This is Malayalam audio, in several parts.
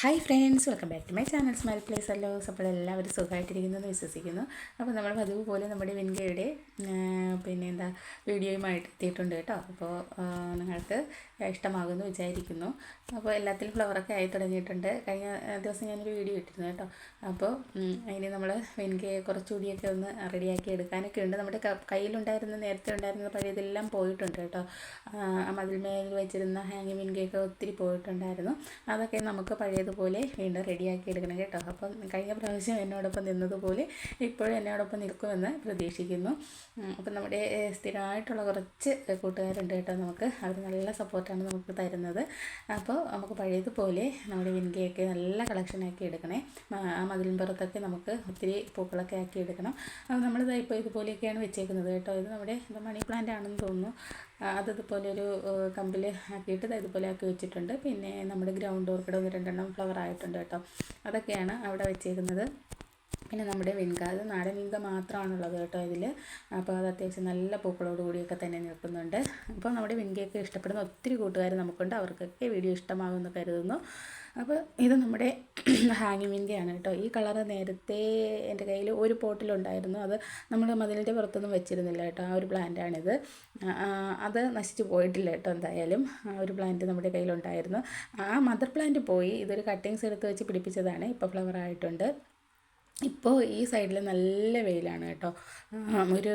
Hi friends welcome back to my channel smile place അല്ലോ അപ്പോൾ എല്ലാവരും സുഖമായിട്ടിരിക്കുന്നു എന്ന് വിശ്വസിക്കുന്നു. അപ്പോൾ നമ്മൾ പതിവുപോലെ നമ്മുടെ വിൻഗയുടെ പിന്നെ എന്താ വീഡിയോയുമായിട്ട് എത്തിയിട്ടുണ്ട് കേട്ടോ. അപ്പോൾ നിങ്ങൾക്ക് ഇഷ്ടമാകുമെന്ന് വിചാരിക്കുന്നു. അപ്പോൾ എല്ലാത്തിലും ഫ്ലവറൊക്കെ ആയി തുടങ്ങിയിട്ടുണ്ട്. കഴിഞ്ഞ ദിവസം ഞാനൊരു വീഡിയോ ഇട്ടിരുന്നു കേട്ടോ. അപ്പോൾ ഇനി നമ്മൾ വിൻഗയെ കുറച്ചുകൂടിയൊക്കെ ഒന്ന് റെഡിയാക്കി എടുക്കാനൊക്കെ ഉണ്ട്. നമ്മുടെ കയ്യിലുണ്ടായിരുന്ന നേരത്തെ ഉണ്ടായിരുന്ന പഴയതെല്ലാം പോയിട്ടുണ്ട് കേട്ടോ. മതിൽമേൽ വെച്ചിരുന്ന ഹാങ്ങി വിൻഗയൊക്കെ ഒത്തിരി പോയിട്ടുണ്ടായിരുന്നു. അതൊക്കെ നമുക്ക് പഴയതുപോലെ വീണ്ടും റെഡിയാക്കി എടുക്കണം കേട്ടോ. അപ്പം കഴിഞ്ഞ പ്രാവശ്യം എന്നോടൊപ്പം നിന്നതുപോലെ ഇപ്പോഴും എന്നോടൊപ്പം നിൽക്കുമെന്ന് പ്രതീക്ഷിക്കുന്നു. അപ്പം നമ്മുടെ സ്ഥിരമായിട്ടുള്ള കുറച്ച് കൂട്ടുകാരുണ്ട് കേട്ടോ നമുക്ക്. അവർ നല്ല സപ്പോർട്ടാണ് നമുക്ക് തരുന്നത്. അപ്പോൾ നമുക്ക് പഴയതുപോലെ നമ്മുടെ വിൻകയൊക്കെ നല്ല കളക്ഷനാക്കി എടുക്കണേ. ആ മതിലിൻപുറത്തൊക്കെ നമുക്ക് ഒത്തിരി പൂക്കളൊക്കെ ആക്കി എടുക്കണം. അപ്പോൾ നമ്മളിതായിപ്പോൾ ഇതുപോലെയൊക്കെയാണ് വെച്ചേക്കുന്നത് കേട്ടോ. ഇത് നമ്മുടെ മണി പ്ലാന്റ് ആണെന്ന് തോന്നുന്നു. ആ, അത് ഇതുപോലെ ഒരു കമ്പിൽ ആക്കിയിട്ട് ഇതുപോലെ ആക്കി വെച്ചിട്ടുണ്ട്. പിന്നെ നമ്മുടെ ഗ്രൗണ്ട് ഓർക്കിഡ് ഒന്ന് രണ്ടെണ്ണം ഫ്ലവർ ആയിട്ടുണ്ട് കേട്ടോ. അതൊക്കെയാണ് അവിടെ വെച്ചേക്കുന്നത്. പിന്നെ നമ്മുടെ വിൻക അത് നാടൻ വിൻക മാത്രമാണുള്ളത് കേട്ടോ ഇതിൽ. അപ്പോൾ അത് അത്യാവശ്യം നല്ല പൂക്കളോട് കൂടിയൊക്കെ തന്നെ നിൽക്കുന്നുണ്ട്. അപ്പോൾ നമ്മുടെ വിൻകയൊക്കെ ഇഷ്ടപ്പെടുന്ന ഒത്തിരി കൂട്ടുകാർ നമുക്കുണ്ട്. അവർക്കൊക്കെ വീഡിയോ ഇഷ്ടമാകുമെന്ന് കരുതുന്നു. അപ്പോൾ ഇത് നമ്മുടെ ഹാങ്ങിങ് വിൻകയാണ് കേട്ടോ. ഈ കളറ് നേരത്തെ എന്റെ കയ്യിൽ ഒരു പോട്ടിലുണ്ടായിരുന്നു. അത് നമ്മൾ മതിലിന്റെ പുറത്തൊന്നും വെച്ചിരുന്നില്ല കേട്ടോ. ആ ഒരു പ്ലാന്റാണിത്. അത് നശിച്ചു പോയിട്ടില്ല കേട്ടോ എന്തായാലും. ആ ഒരു പ്ലാന്റ് നമ്മുടെ കയ്യിലുണ്ടായിരുന്നു. ആ മദർ പ്ലാന്റ് പോയി. ഇതൊരു കട്ടിങ്സ് എടുത്ത് വെച്ച് പിടിപ്പിച്ചതാണ്. ഇപ്പോൾ ഫ്ലവർ ആയിട്ടുണ്ട്. ഇപ്പോൾ ഈ സൈഡിൽ നല്ല വെയിലാണ് കേട്ടോ. ഒരു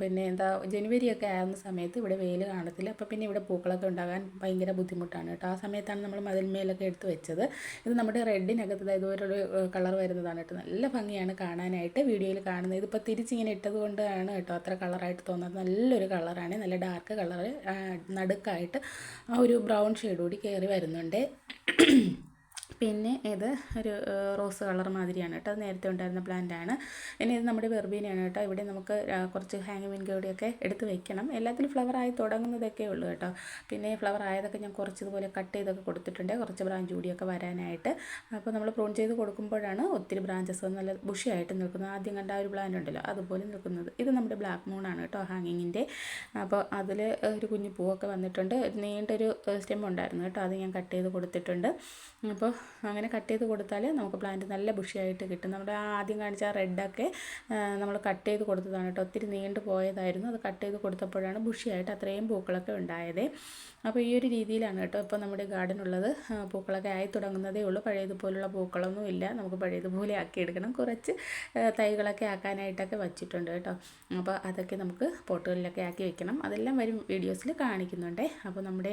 പിന്നെ എന്താ ജനുവരിയൊക്കെ ആകുന്ന സമയത്ത് ഇവിടെ വെയിൽ കാണത്തില്ല. അപ്പോൾ പിന്നെ ഇവിടെ പൂക്കളൊക്കെ ഉണ്ടാകാൻ ഭയങ്കര ബുദ്ധിമുട്ടാണ് കേട്ടോ. ആ സമയത്താണ് നമ്മൾ മതിൽമേലൊക്കെ എടുത്ത് വെച്ചത്. ഇത് നമ്മുടെ റെഡിനകത്ത് അതായത് ഓരോരു കളർ വരുന്നതാണ് കേട്ടോ. നല്ല ഭംഗിയാണ് കാണാനായിട്ട് വീഡിയോയിൽ കാണുന്നത്. ഇതിപ്പോൾ തിരിച്ചിങ്ങനെ ഇട്ടത് കൊണ്ടാണ് കേട്ടോ അത്ര കളറായിട്ട് തോന്നുന്നത്. നല്ലൊരു കളറാണ്. നല്ല ഡാർക്ക് കളർ നടുക്കായിട്ട് ആ ഒരു ബ്രൗൺ ഷെയ്ഡ് കൂടി കയറി വരുന്നുണ്ട്. പിന്നെ ഇത് ഒരു റോസ് കളർ മാതിരിയാണ് കേട്ടോ. നേരത്തെ ഉണ്ടായിരുന്ന പ്ലാന്റ് ആണ്. ഇനി ഇത് നമ്മുടെ വെർബീനയാണ് കേട്ടോ. ഇവിടെ നമുക്ക് കുറച്ച് ഹാങ് കൂടിയൊക്കെ എടുത്ത് വെക്കണം. എല്ലാത്തിലും ഫ്ലവർ ആയി തുടങ്ങുന്നതൊക്കെ ഉള്ളൂ കേട്ടോ. പിന്നെ ഫ്ലവർ ആയതൊക്കെ ഞാൻ കുറച്ച് ഇതുപോലെ കട്ട് ചെയ്തൊക്കെ കൊടുത്തിട്ടുണ്ട്. കുറച്ച് ബ്രാഞ്ച് കൂടിയൊക്കെ വരാനായിട്ട്. അപ്പോൾ നമ്മൾ പ്രൂൺ ചെയ്ത് കൊടുക്കുമ്പോഴാണ് ഒത്തിരി ബ്രാഞ്ചസ് നല്ല ബുഷിയായിട്ട് നിൽക്കുന്നത്. ആദ്യം കണ്ട ഒരു പ്ലാന്റ് ഉണ്ടല്ലോ അതുപോലെ നിൽക്കുന്നത്. ഇത് നമ്മുടെ ബ്ലാക്ക് മൂണാണ് കേട്ടോ ഹാങ്ങിങ്ങിന്റെ അപ്പോൾ അതിൽ ഒരു കുഞ്ഞു പൂവൊക്കെ വന്നിട്ടുണ്ട്. നീണ്ടൊരു സ്റ്റെം ഉണ്ടായിരുന്നു കേട്ടോ. അത് ഞാൻ കട്ട് ചെയ്ത് കൊടുത്തിട്ടുണ്ട്. അപ്പോൾ അങ്ങനെ കട്ട് ചെയ്ത് കൊടുത്താൽ നമുക്ക് പ്ലാന്റ് നല്ല ബുഷിയായിട്ട് കിട്ടും. നമ്മുടെ ആദ്യം കാണിച്ച റെഡൊക്കെ നമ്മൾ കട്ട് ചെയ്ത് കൊടുത്തതാണ് കേട്ടോ. ഒത്തിരി നീണ്ടു പോയതായിരുന്നു. അത് കട്ട് ചെയ്ത് കൊടുത്തപ്പോഴാണ് ബുഷിയായിട്ട് അത്രയും പൂക്കളൊക്കെ ഉണ്ടായത്. അപ്പോൾ ഈ ഒരു രീതിയിലാണ് കേട്ടോ ഇപ്പോൾ നമ്മുടെ ഗാർഡൻ ഉള്ളത്. പൂക്കളൊക്കെ ആയി തുടങ്ങുന്നതേ ഉള്ളൂ. പഴയതുപോലുള്ള പൂക്കളൊന്നും ഇല്ല. നമുക്ക് പഴയതുപോലെ ആക്കി എടുക്കണം. കുറച്ച് തൈകളൊക്കെ ആക്കാനായിട്ടൊക്കെ വച്ചിട്ടുണ്ട് കേട്ടോ. അപ്പോൾ അതൊക്കെ നമുക്ക് പോട്ടുകളിലൊക്കെ ആക്കി വെക്കണം. അതെല്ലാം വരും വീഡിയോസിൽ കാണിക്കുന്നുണ്ട്. അപ്പോൾ നമ്മുടെ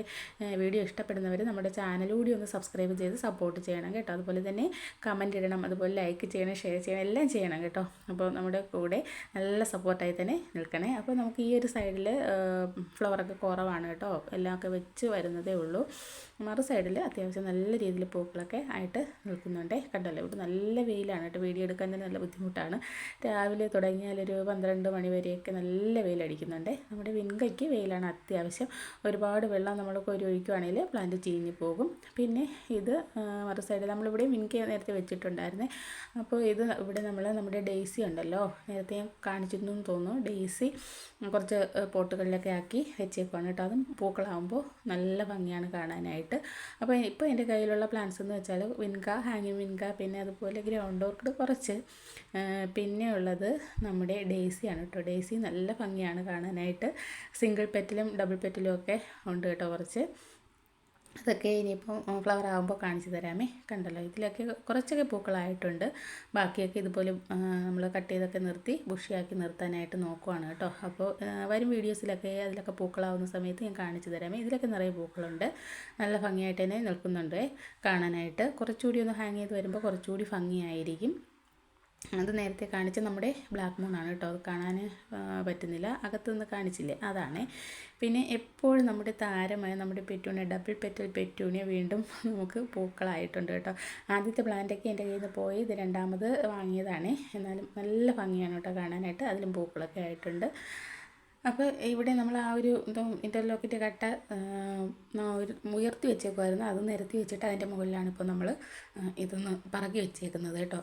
വീഡിയോ ഇഷ്ടപ്പെടുന്നവർ നമ്മുടെ ചാനൽ കൂടി ഒന്ന് സബ്സ്ക്രൈബ് ചെയ്ത് സപ്പോർട്ട് ചെയ്യണം കേട്ടോ. അതുപോലെ തന്നെ കമന്റ് ഇടണം അതുപോലെ ലൈക്ക് ചെയ്യണം ഷെയർ ചെയ്യണം എല്ലാം ചെയ്യണം കേട്ടോ. അപ്പോൾ നമ്മുടെ കൂടെ നല്ല സപ്പോർട്ടായി തന്നെ നിൽക്കണേ. അപ്പോൾ നമുക്ക് ഈ ഒരു സൈഡിൽ ഫ്ലവറൊക്കെ കുറവാണ് കേട്ടോ. എല്ലാം ഒക്കെ വെച്ച് വരുന്നതേ ഉള്ളൂ. മറു സൈഡിൽ അത്യാവശ്യം നല്ല രീതിയിൽ പൂക്കളൊക്കെ ആയിട്ട് നിൽക്കുന്നുണ്ട്. കണ്ടല്ലോ? ഇവിടെ നല്ല വെയിലാണ് കേട്ടോ. വീഡിയോ എടുക്കാൻ തന്നെ നല്ല ബുദ്ധിമുട്ടാണ്. രാവിലെ തുടങ്ങിയാലൊരു പന്ത്രണ്ട് മണി വരെയൊക്കെ നല്ല വെയിലടിക്കുന്നുണ്ട് നമ്മുടെ വിൻകയ്ക്ക് വെയിലാണ് അത്യാവശ്യം. ഒരുപാട് വെള്ളം നമ്മൾ കോരി ഒഴിക്കുകയാണെങ്കിൽ പ്ലാന്റ് ചീഞ്ഞു പോകും. പിന്നെ ഇത് മറു സൈഡ് നമ്മളിവിടെ വിൻക നേരത്തെ വെച്ചിട്ടുണ്ടായിരുന്നേ. അപ്പോൾ ഇത് ഇവിടെ നമ്മൾ നമ്മുടെ ഡെയ്സി ഉണ്ടല്ലോ. നേരത്തെ ഞാൻ കാണിച്ചിരുന്നു എന്ന് തോന്നുന്നു. ഡെയ്സി കുറച്ച് പോട്ടുകളിലൊക്കെ ആക്കി വെച്ചേക്കുവാണ് കേട്ടോ. അതും പൂക്കളാകുമ്പോൾ നല്ല ഭംഗിയാണ് കാണാനായിട്ട്. അപ്പോൾ ഇപ്പോൾ എന്റെ കയ്യിലുള്ള പ്ലാന്റ്സ് എന്ന് വെച്ചാൽ വിൻക ഹാങ്ങിങ് വിൻക പിന്നെ അതുപോലെ ഗ്രൗണ്ട് ഓർക്കിഡ് കുറച്ച്. പിന്നെ ഉള്ളത് നമ്മുടെ ഡെയ്സിയാണ് കേട്ടോ. ഡെയ്സി നല്ല ഭംഗിയാണ് കാണാനായിട്ട്. സിംഗിൾ പെറ്റിലും ഡബിൾ പെറ്റിലും ഒക്കെ ഉണ്ട് കേട്ടോ കുറച്ച്. അതൊക്കെ ഇനിയിപ്പം ഫ്ലവർ ആകുമ്പോൾ കാണിച്ചു തരാമേ. കണ്ടല്ലോ ഇതിലൊക്കെ കുറച്ചൊക്കെ പൂക്കളായിട്ടുണ്ട്. ബാക്കിയൊക്കെ ഇതുപോലെ നമ്മൾ കട്ട് ചെയ്തൊക്കെ നിർത്തി ബുഷിയാക്കി നിർത്താനായിട്ട് നോക്കുവാണ് കേട്ടോ. അപ്പോൾ വരും വീഡിയോസിലൊക്കെ അതിലൊക്കെ പൂക്കളാവുന്ന സമയത്ത് ഞാൻ കാണിച്ചു തരാമേ. ഇതിലൊക്കെ നിറയെ പൂക്കളുണ്ട്. നല്ല ഭംഗിയായിട്ട് തന്നെ നിൽക്കുന്നുണ്ട് കാണാനായിട്ട്. കുറച്ചുകൂടി ഒന്ന് ഹാങ് ചെയ്ത് വരുമ്പോൾ കുറച്ചുകൂടി ഭംഗിയായിരിക്കും. അത് നേരത്തെ കാണിച്ച നമ്മുടെ ബ്ലാക്ക് മൂൺ ആണ് കേട്ടോ. അത് കാണാൻ പറ്റുന്നില്ല. അകത്തുനിന്ന് കാണിച്ചില്ലേ? അതാണ്. പിന്നെ എപ്പോഴും നമ്മുടെ താരമായ നമ്മുടെ പെറ്റൂണിയ ഡബിൾ പെറ്റൽ പെറ്റൂണിയ വീണ്ടും നമുക്ക് പൂക്കളായിട്ടുണ്ട് കേട്ടോ. ആദ്യത്തെ പ്ലാന്റൊക്കെ എന്റെ കയ്യിൽ നിന്ന് പോയി. ഇത് രണ്ടാമത് വാങ്ങിയതാണ്. എന്നാലും നല്ല ഭംഗിയാണ് കേട്ടോ കാണാനായിട്ട്. അതിലും പൂക്കളൊക്കെ ആയിട്ടുണ്ട്. അപ്പോൾ ഇവിടെ നമ്മൾ ആ ഒരു ഇന്റർലോക്കിന്റെ കട്ട ഒരു ഉയർത്തി വെച്ചേക്കുമായിരുന്നു അത് നിരത്തി വെച്ചിട്ട് അതിന്റെ മുകളിലാണ് ഇപ്പോൾ നമ്മൾ ഇതൊന്ന് പറക്കി വെച്ചേക്കുന്നത് കേട്ടോ.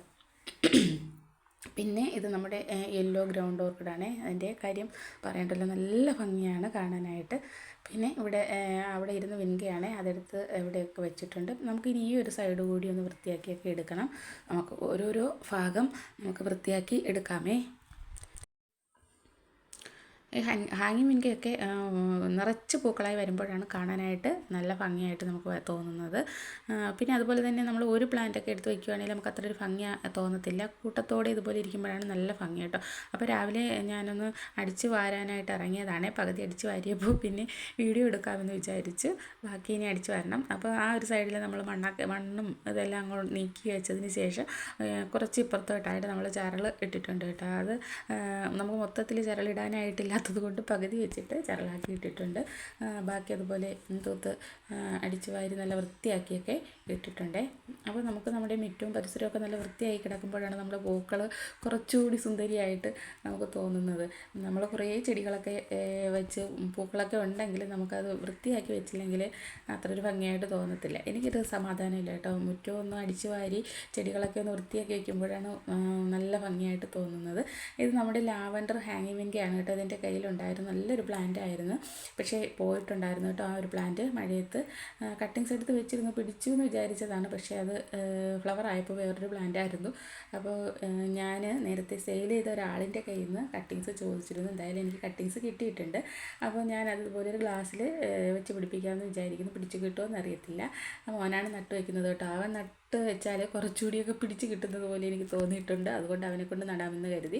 പിന്നെ ഇത് നമ്മുടെ യെല്ലോ ഗ്രൗണ്ട് ഓർക്കിഡാണ് അതിന്റെ കാര്യം പറയണ്ടല്ലോ നല്ല ഭംഗിയാണ് കാണാനായിട്ട്. പിന്നെ ഇവിടെ അവിടെ ഇരുന്ന് വിൻകയാണ്. അതെടുത്ത് ഇവിടെയൊക്കെ വെച്ചിട്ടുണ്ട്. നമുക്ക് ഇനി ഈ ഒരു സൈഡ് കൂടി ഒന്ന് വൃത്തിയാക്കിയൊക്കെ എടുക്കണം. നമുക്ക് ഓരോരോ ഭാഗം നമുക്ക് വൃത്തിയാക്കി എടുക്കാമേ. ഹാങ്ങിങ് മിൻകയൊക്കെ നിറച്ച് പൂക്കളായി വരുമ്പോഴാണ് കാണാനായിട്ട് നല്ല ഭംഗിയായിട്ട് നമുക്ക് തോന്നുന്നത്. പിന്നെ അതുപോലെ തന്നെ നമ്മൾ ഒരു പ്ലാന്റൊക്കെ എടുത്ത് വയ്ക്കുകയാണെങ്കിൽ നമുക്ക് അത്ര ഒരു ഭംഗി തോന്നത്തില്ല. കൂട്ടത്തോടെ ഇതുപോലെ ഇരിക്കുമ്പോഴാണ് നല്ല ഭംഗി കേട്ടോ. അപ്പോൾ രാവിലെ ഞാനൊന്ന് അടിച്ച് വാരാനായിട്ട് ഇറങ്ങിയതാണ്. പകുതി അടിച്ച് വാരിയപ്പോൾ പിന്നെ വീഡിയോ എടുക്കാമെന്ന് വിചാരിച്ച് ബാക്കി ഇനി അടിച്ച് വരണം. അപ്പോൾ ആ ഒരു സൈഡിൽ നമ്മൾ മണ്ണൊക്കെ മണ്ണും ഇതെല്ലാം അങ്ങോട്ട് നീക്കി വെച്ചതിന് ശേഷം കുറച്ച് ഇപ്പുറത്തോട്ടായിട്ട് നമ്മൾ ചരൾ ഇട്ടിട്ടുണ്ട് കേട്ടോ. അത് നമുക്ക് മൊത്തത്തിൽ ചരളിടാനായിട്ടില്ല ഇല്ലാത്തത് കൊണ്ട് പകുതി വെച്ചിട്ട് ചരളാക്കി ഇട്ടിട്ടുണ്ട്. ബാക്കി അതുപോലെ തൂത്ത് അടിച്ചു വാരി നല്ല വൃത്തിയാക്കിയൊക്കെ ഇട്ടിട്ടുണ്ട്. അപ്പോൾ നമുക്ക് നമ്മുടെ മിറ്റവും പരിസരമൊക്കെ നല്ല വൃത്തിയായി കിടക്കുമ്പോഴാണ് നമ്മുടെ പൂക്കൾ കുറച്ചുകൂടി സുന്ദരിയായിട്ട് നമുക്ക് തോന്നുന്നത്. നമ്മൾ കുറേ ചെടികളൊക്കെ വെച്ച് പൂക്കളൊക്കെ ഉണ്ടെങ്കിൽ നമുക്കത് വൃത്തിയാക്കി വെച്ചില്ലെങ്കിൽ അത്ര ഒരു ഭംഗിയായിട്ട് തോന്നത്തില്ല. എനിക്കൊരു സമാധാനമില്ല കേട്ടോ. മുറ്റം ഒന്ന് അടിച്ചു വാരി ചെടികളൊക്കെ ഒന്ന് വൃത്തിയാക്കി വയ്ക്കുമ്പോഴാണ് നല്ല ഭംഗിയായിട്ട് തോന്നുന്നത്. ഇത് നമ്മുടെ ലാവൻഡർ ഹാങ്ങിങ് ആണ് കേട്ടോ. അതിന്റെ കയ്യിലുണ്ടായിരുന്നു നല്ലൊരു പ്ലാന്റ് ആയിരുന്നു. പക്ഷേ പോയിട്ടുണ്ടായിരുന്നു കേട്ടോ ആ ഒരു പ്ലാന്റ് മഴയത്ത്. കട്ടിങ്സ് എടുത്ത് വെച്ചിരുന്നു പിടിച്ചു എന്ന് വിചാരിച്ചതാണ്. പക്ഷേ അത് ഫ്ലവർ ആയപ്പോൾ വേറൊരു പ്ലാന്റ് ആയിരുന്നു. അപ്പോൾ ഞാൻ നേരത്തെ സെയിൽ ചെയ്ത ഒരാളിന്റെ കയ്യിൽ നിന്ന് കട്ടിങ്സ് ചോദിച്ചിരുന്നു. എന്തായാലും എനിക്ക് കട്ടിങ്സ് കിട്ടിയിട്ടുണ്ട്. അപ്പോൾ ഞാൻ അതുപോലെ ഒരു ഗ്ലാസ്സിൽ വെച്ച് പിടിപ്പിക്കാമെന്ന് വിചാരിക്കുന്നു. പിടിച്ചു കിട്ടുമോ എന്നറിയത്തില്ല. മോനാണ് നട്ടു വയ്ക്കുന്നത് കേട്ടോ. അവൻ നട്ട് നട്ട് വെച്ചാൽ കുറച്ചുകൂടിയൊക്കെ പിടിച്ച് കിട്ടുന്നത് പോലെ എനിക്ക് തോന്നിയിട്ടുണ്ട്. അതുകൊണ്ട് അവനെ കൊണ്ട് നടാമെന്ന് കരുതി.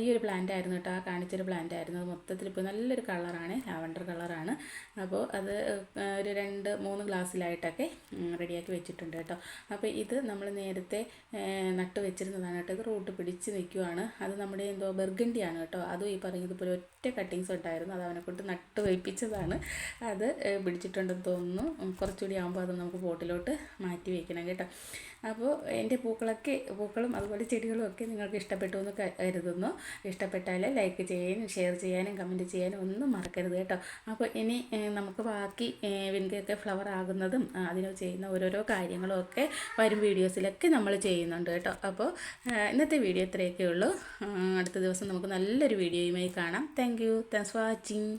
ഈ ഒരു പ്ലാന്റ് ആയിരുന്നു കേട്ടോ. ആ കാണിച്ചൊരു പ്ലാന്റ് ആയിരുന്നു. മൊത്തത്തിൽ ഇപ്പോൾ നല്ലൊരു കളറാണ് ലാവണ്ടർ കളറാണ് അപ്പോൾ അത് ഒരു രണ്ട് മൂന്ന് ഗ്ലാസ്സിലായിട്ടൊക്കെ റെഡിയാക്കി വെച്ചിട്ടുണ്ട് കേട്ടോ. അപ്പോൾ ഇത് നമ്മൾ നേരത്തെ നട്ട് വെച്ചിരുന്നതാണ് കേട്ടോ. ഇത് റൂട്ട് പിടിച്ച് നിൽക്കുവാണ് അത് നമ്മുടെ എന്തോ ബെർഗണ്ടിയാണ് കേട്ടോ. അതും ഈ പറയുന്നതുപോലെ ഒറ്റ കട്ടിങ്സ് ഉണ്ടായിരുന്നു. അത് അവനെ കൊണ്ട് നട്ട് വയ്പ്പിച്ചതാണ്. അത് പിടിച്ചിട്ടുണ്ടെന്ന് തോന്നുന്നു. കുറച്ചുകൂടി ആകുമ്പോൾ അത് നമുക്ക് പോട്ടിലോട്ട് മാറ്റി വയ്ക്കണം കേട്ടോ. അപ്പോൾ എന്റെ പൂക്കളൊക്കെ പൂക്കളും അതുപോലെ ചെടികളും ഒക്കെ നിങ്ങൾക്ക് ഇഷ്ടപ്പെട്ടു എന്ന് കരുതുന്നു. ഇഷ്ടപ്പെട്ടാൽ ലൈക്ക് ചെയ്യാനും ഷെയർ ചെയ്യാനും കമന്റ് ചെയ്യാനും ഒന്നും മറക്കരുത് കേട്ടോ. അപ്പോൾ ഇനി നമുക്ക് ബാക്കി വിൻകയൊക്കെ ഫ്ലവർ ആകുന്നതും അതിന് ചെയ്യുന്ന ഓരോരോ കാര്യങ്ങളും ഒക്കെ വരും വീഡിയോസിലൊക്കെ നമ്മൾ ചെയ്യുന്നുണ്ട് കേട്ടോ. അപ്പോൾ ഇന്നത്തെ വീഡിയോ ഇത്രയൊക്കെ ഉള്ളൂ. അടുത്ത ദിവസം നമുക്ക് നല്ലൊരു വീഡിയോയുമായി കാണാം. Thank you thanks for watching